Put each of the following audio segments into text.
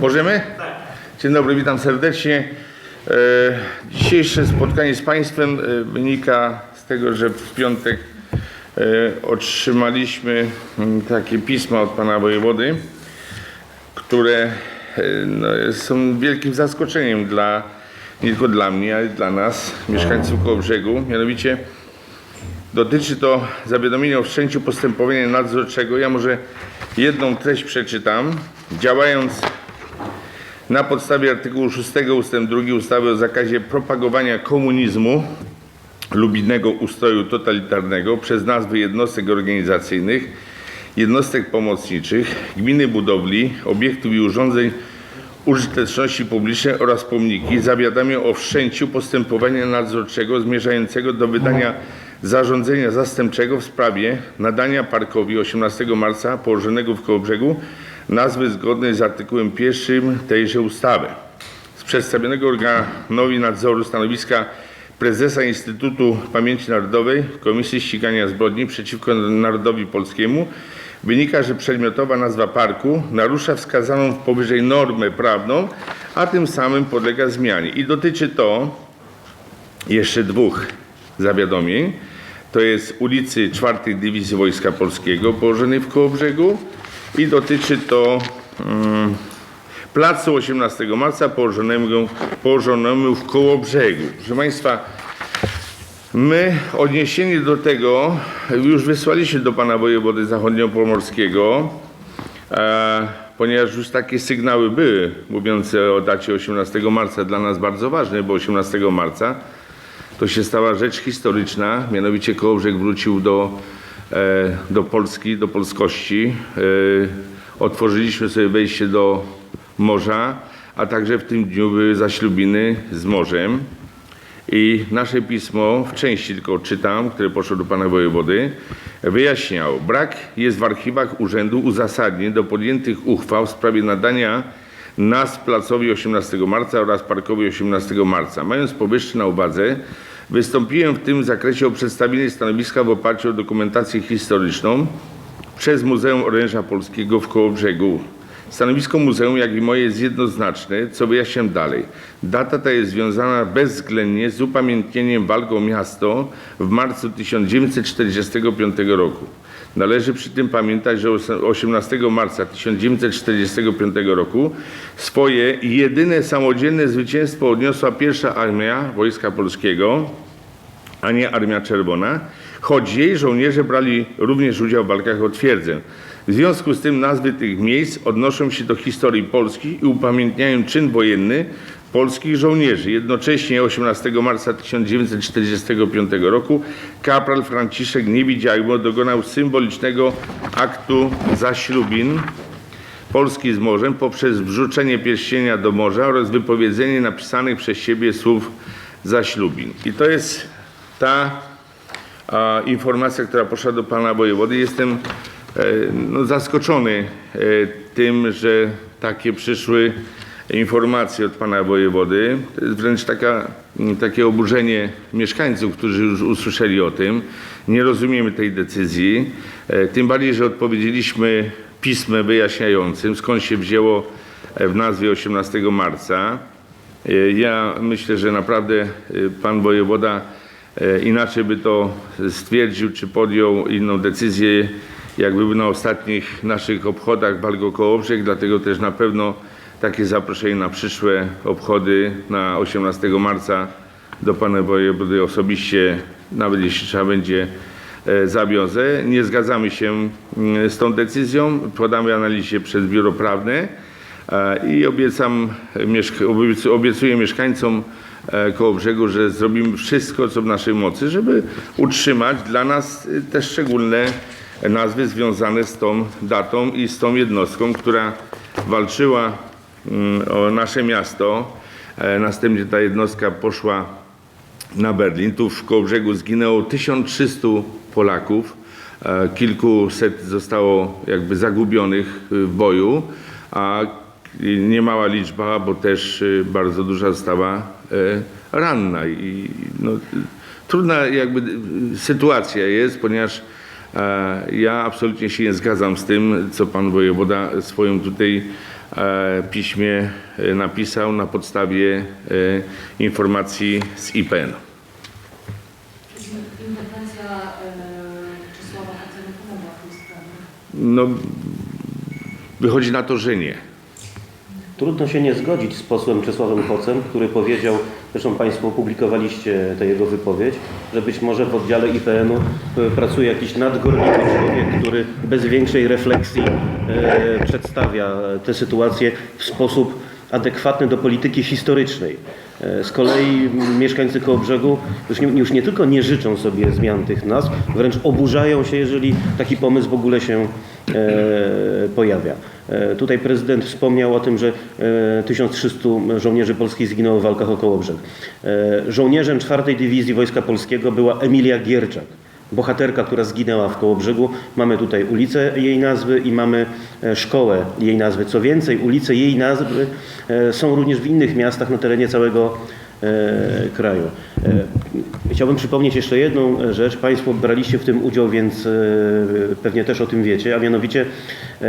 Możemy? Dzień dobry, witam serdecznie. E, Dzisiejsze spotkanie z Państwem e, wynika z tego, że w piątek e, otrzymaliśmy mm, takie pisma od Pana Wojewody, które no, są wielkim zaskoczeniem dla, nie tylko dla mnie, ale dla nas, mieszkańców Kołobrzegu. Mianowicie Dotyczy to zawiadomienia o wszczęciu postępowania nadzorczego. Ja może jedną treść przeczytam. Działając na podstawie artykułu 6 ust. 2 ustawy o zakazie propagowania komunizmu lub innego ustroju totalitarnego przez nazwy jednostek organizacyjnych, jednostek pomocniczych, gminy budowli, obiektów i urządzeń użyteczności publicznej oraz pomniki zawiadamiam o wszczęciu postępowania nadzorczego zmierzającego do wydania zarządzenia zastępczego w sprawie nadania parkowi 18 marca położonego w Kołobrzegu nazwy zgodnej z artykułem 1 tejże ustawy. Z przedstawionego organowi nadzoru stanowiska prezesa Instytutu Pamięci Narodowej Komisji Ścigania Zbrodni przeciwko Narodowi Polskiemu wynika, że przedmiotowa nazwa parku narusza wskazaną powyżej normę prawną, a tym samym podlega zmianie. I dotyczy to jeszcze dwóch zawiadomień. To jest ulicy 4 Dywizji Wojska Polskiego położonej w Kołobrzegu i dotyczy to mm, placu 18 marca położonego, położonemu w Kołobrzegu. Proszę Państwa, my odniesienie do tego już wysłaliśmy do Pana Wojewody Zachodniopomorskiego, e, ponieważ już takie sygnały były mówiące o dacie 18 marca dla nas bardzo ważne, bo 18 marca to się stała rzecz historyczna, mianowicie Kołobrzeg wrócił do, do Polski, do polskości. E, otworzyliśmy sobie wejście do morza, a także w tym dniu były zaślubiny z morzem. I nasze pismo, w części tylko czytam, które poszło do pana wojewody, wyjaśniał, brak jest w archiwach urzędu uzasadnień do podjętych uchwał w sprawie nadania nazw placowi 18 marca oraz parkowi 18 marca. Mając powyższe na uwadze, wystąpiłem w tym zakresie o przedstawienie stanowiska w oparciu o dokumentację historyczną przez Muzeum Oręża Polskiego w Kołobrzegu. Stanowisko muzeum, jak i moje jest jednoznaczne, co wyjaśniam dalej. Data ta jest związana bezwzględnie z upamiętnieniem walk o miasto w marcu 1945 roku. Należy przy tym pamiętać, że 18 marca 1945 roku swoje jedyne samodzielne zwycięstwo odniosła pierwsza armia Wojska Polskiego, a nie Armia Czerwona, choć jej żołnierze brali również udział w walkach o twierdzę. W związku z tym nazwy tych miejsc odnoszą się do historii Polski i upamiętniają czyn wojenny polskich żołnierzy. Jednocześnie 18 marca 1945 roku kapral Franciszek Niewidzialmo dokonał symbolicznego aktu zaślubin Polski z morzem poprzez wrzucenie pierścienia do morza oraz wypowiedzenie napisanych przez siebie słów zaślubin. I to jest ta a, informacja, która poszła do pana wojewody. Jestem e, no, zaskoczony e, tym, że takie przyszły informacje od pana wojewody. To jest wręcz taka, m, takie oburzenie mieszkańców, którzy już usłyszeli o tym. Nie rozumiemy tej decyzji. E, Tym bardziej, że odpowiedzieliśmy pismem wyjaśniającym, skąd się wzięło e, w nazwie 18 marca. E, Ja myślę, że naprawdę pan wojewoda inaczej by to stwierdził, czy podjął inną decyzję, jakby był na ostatnich naszych obchodach Walgo Kołobrzeg, dlatego też na pewno takie zaproszenie na przyszłe obchody na 18 marca do pana wojewody osobiście, nawet jeśli trzeba będzie, e, zawiozę. Nie zgadzamy się mm, z tą decyzją, podamy analizie przez biuro prawne i obiecam, obiecuję mieszkańcom e, Kołobrzegu, że zrobimy wszystko, co w naszej mocy, żeby utrzymać dla nas e, te szczególne nazwy związane z tą datą i z tą jednostką, która walczyła o nasze miasto. E, Następnie ta jednostka poszła na Berlin. Tu w Kołobrzegu zginęło 1300 Polaków. E, Kilkuset zostało jakby zagubionych w boju, a niemała liczba, bo też e, bardzo duża została e, ranna. I no, trudna jakby sytuacja jest, ponieważ Ja absolutnie się nie zgadzam z tym, co pan wojewoda swoim tutaj piśmie e, napisał na podstawie e, informacji z IPN. E, w tej sprawie. No, wychodzi na to, że nie. Trudno się nie zgodzić z posłem Czesławem Hocem, który powiedział, zresztą Państwo opublikowaliście tę jego wypowiedź, że być może w oddziale IPN-u e, pracuje jakiś nadgorliwy człowiek, który bez większej refleksji e, przedstawia tę sytuację w sposób adekwatny do polityki historycznej. E, Z kolei mieszkańcy Kołobrzegu już nie, już nie tylko nie życzą sobie zmian tych nazw, wręcz oburzają się, jeżeli taki pomysł w ogóle się e, pojawia. E, Tutaj prezydent wspomniał o tym, że e, 1300 żołnierzy polskich zginęło w walkach o Kołobrzeg. E, Żołnierzem 4 Dywizji Wojska Polskiego była Emilia Gierczak. Bohaterka, która zginęła w Kołobrzegu. Mamy tutaj ulicę jej nazwy i mamy e, szkołę jej nazwy. Co więcej, ulice jej nazwy e, są również w innych miastach na terenie całego e, kraju. E, Chciałbym przypomnieć jeszcze jedną e, rzecz. Państwo braliście w tym udział, więc e, pewnie też o tym wiecie, a mianowicie e,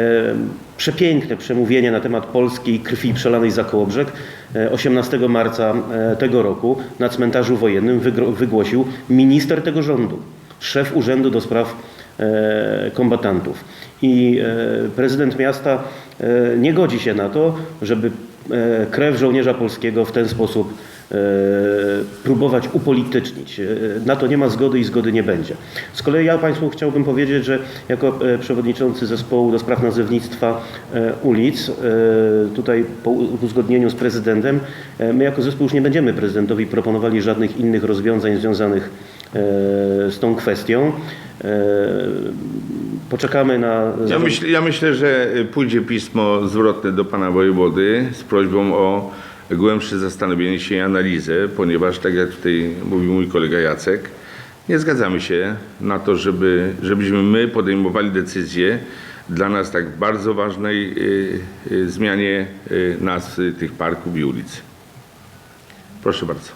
przepiękne przemówienie na temat polskiej krwi przelanej za Kołobrzeg e, 18 marca e, tego roku na cmentarzu wojennym wygłosił minister tego rządu, szef Urzędu do Spraw e, Kombatantów. I e, prezydent miasta e, nie godzi się na to, żeby e, krew żołnierza polskiego w ten sposób e, próbować upolitycznić. E, Na to nie ma zgody i zgody nie będzie. Z kolei ja Państwu chciałbym powiedzieć, że jako e, przewodniczący zespołu do spraw nazewnictwa e, ulic, e, tutaj po uzgodnieniu z prezydentem, e, my jako zespół już nie będziemy prezydentowi proponowali żadnych innych rozwiązań związanych e, z tą kwestią. E, Poczekamy na. Ja, myśl, ja myślę, że pójdzie pismo zwrotne do pana wojewody z prośbą o głębsze zastanowienie się i analizę, ponieważ tak jak tutaj mówił mój kolega Jacek, nie zgadzamy się na to, żeby, żebyśmy my podejmowali decyzję dla nas tak bardzo ważnej y, y, zmianie y, nazw tych parków i ulic. Proszę bardzo.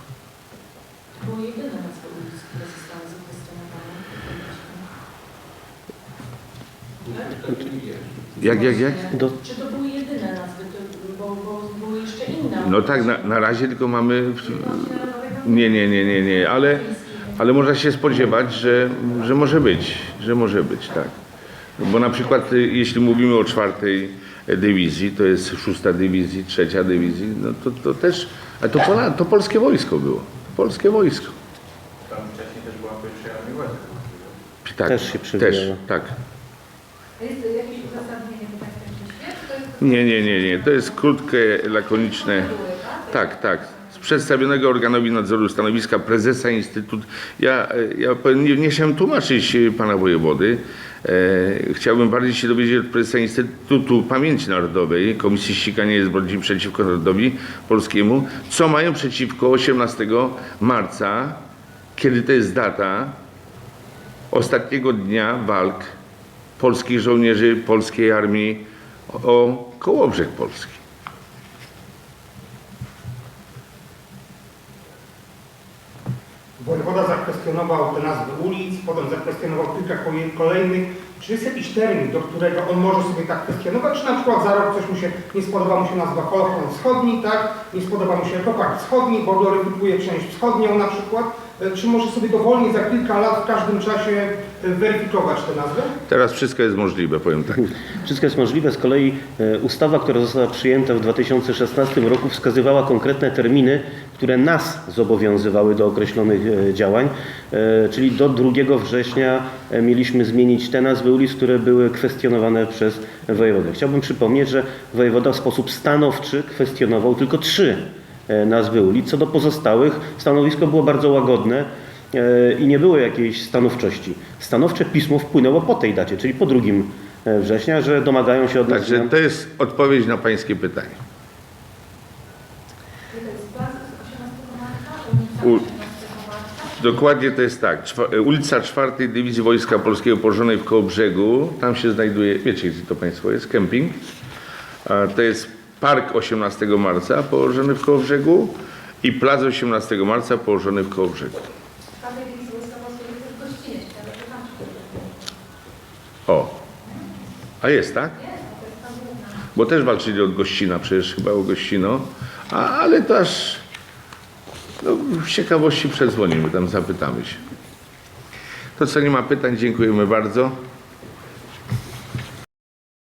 Było jedyne nazwy ulic, które zostały zakwestionowane. Jak, jak, jak? Do, Czy to były jedyne nazwy, to, bo, bo były jeszcze inne? No tak, na, na razie tylko mamy... Nie, nie, nie, nie, nie, ale, ale można się spodziewać, że, że może być, że może być, tak. Bo na przykład y, jeśli mówimy o czwartej dywizji, to jest szósta dywizji, trzecia dywizji, no to, to też, a to, Pola, to polskie wojsko było, polskie wojsko. Tam wcześniej też była pierwsza armia Łezek. Tak, Też się przewijało. Też, tak. Jest jakieś uzasadnienie do Państwa świat? To jest Nie, nie, nie, nie, to jest krótkie, lakoniczne. Tak, tak. Z przedstawionego organowi nadzoru stanowiska prezesa Instytut. Ja, ja nie, nie chciałem tłumaczyć e, pana wojewody. E, chciałbym bardziej się dowiedzieć od prezesa Instytutu Pamięci Narodowej, Komisji Ścigania Zbrodni przeciwko Narodowi Polskiemu, co mają przeciwko 18 marca, kiedy to jest data ostatniego dnia walk polskich żołnierzy polskiej armii o Kołobrzeg Polski. Wojewoda zakwestionował te nazwy ulic, potem zakwestionował kilka kolejnych. Czy jest jakiś termin, do którego on może sobie tak kwestionować? Czy na przykład za rok coś mu się, nie spodoba mu się nazwa Holocron Wschodni, tak? Nie spodoba mu się Ropak Wschodni, bo gloryfikuje część wschodnią na przykład. E, Czy może sobie dowolnie za kilka lat w każdym czasie weryfikować te nazwy? Teraz wszystko jest możliwe, powiem tak. Wszystko jest możliwe. Z kolei e, ustawa, która została przyjęta w 2016 roku, wskazywała konkretne terminy, które nas zobowiązywały do określonych e, działań. E, Czyli do 2 września e, mieliśmy zmienić te nazwy ulic, które były kwestionowane przez wojewodę. Chciałbym przypomnieć, że wojewoda w sposób stanowczy kwestionował tylko trzy e, nazwy ulic. Co do pozostałych, stanowisko było bardzo łagodne e, i nie było jakiejś stanowczości. Stanowcze pismo wpłynęło po tej dacie, czyli po 2 września, że domagają się od nas Także to jest odpowiedź na pańskie pytanie. to jest plac z 18 marca, U- ulica 18 marca. Dokładnie to jest tak. Czwa, ulica 4 Dywizji Wojska Polskiego położonej w Kołobrzegu. Tam się znajduje, wiecie gdzie to państwo jest? Kemping. To jest park 18 marca położony w Kołobrzegu i plac 18 marca położony w Kołobrzegu. W każdej dywizji wojska polskiego to jest gościniec, tak? To tam się O. A jest, tak? Bo też walczyli od Gościna, przecież chyba o Gościno. A, ale to aż no, z ciekawości przedzwonimy, tam zapytamy się. To co, nie ma pytań, dziękujemy bardzo.